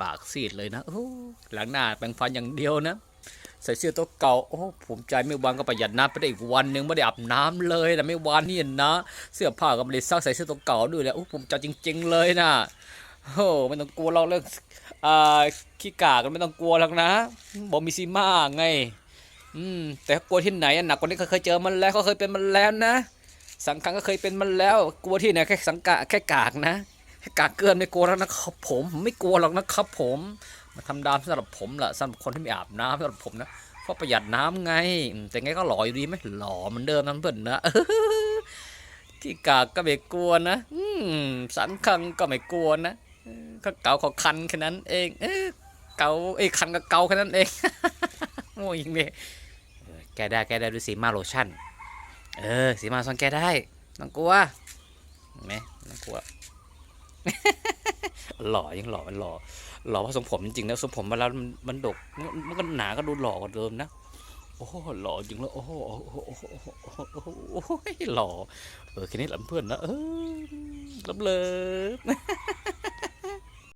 ปากซีดเลยนะโอ้หลังหน้าแปรงฟันอย่างเดียวนะ ใส่เสื้อตัวเก่าโอ้ภูมิใจไม่วานก็ประหยัดน้ำไปได้อีกวันหนึ่งไม่ได้อาบน้ำเลยนะไม่วานนี่นะ เสื้อผ้าก็ไม่ได้ซักใส่เสื้อตัวเก่าด้วยแหละโอ้ภูมิใจจริง ๆ เลยนะโอ้ไม่ต้องกลัวเราเรื่องอ่าขี้กากกันไม่ต้องกลัวหรอกนะบอกมีซีมาไง อืมแต่กลัวที่ไหนอะหนักกว่านี้เคยเจอมันแล้วเขาเคยเป็นมันแล้วนะ สังขังก็เคยเป็นมันแล้ว กลัวที่ไหนแค่สังกะแค่กากนะ กากเกินไม่กลัวแล้วนะครับผมไม่กลัวหรอกนะครับผมมาทำดามสำหรับผมล่ะสำหรับคนที่ไม่อาบน้ำสำหรับผมนะเพราะประหยัดน้ำไง แต่ไงก็หล่ออยู่ดีไหมหล่อเหมือนเดิมนะเพื่อนนะที่กากก็ไม่กลัวนะอืมสังขังก็ไม่กลัวนะเออก็เกาขอคันแค่นั้น เองเออเกาไอ้คันก็เกาแค่นั้นเองโอ้ยยิงเลยเออแกได้แกได้ด้วยสีมาโลชั่น เออสีมาซอนแกได้ต้องกลัวเห็นไหมต้องกลัว หล่อยังหล่อมันหล่อหล่อเพราะทรงผมจริงๆนะทรงผมเวลามันดกมันก็หนาก็ดูหล่อกว่าเดิมนะโอ้หล่อจริงแล้วโอ้โหโอ้โหโอ้โหโอ้โหโอ้โหโอ้โหหล่อเออแค่นี้แหลำเพื่อนนะเออลำเลย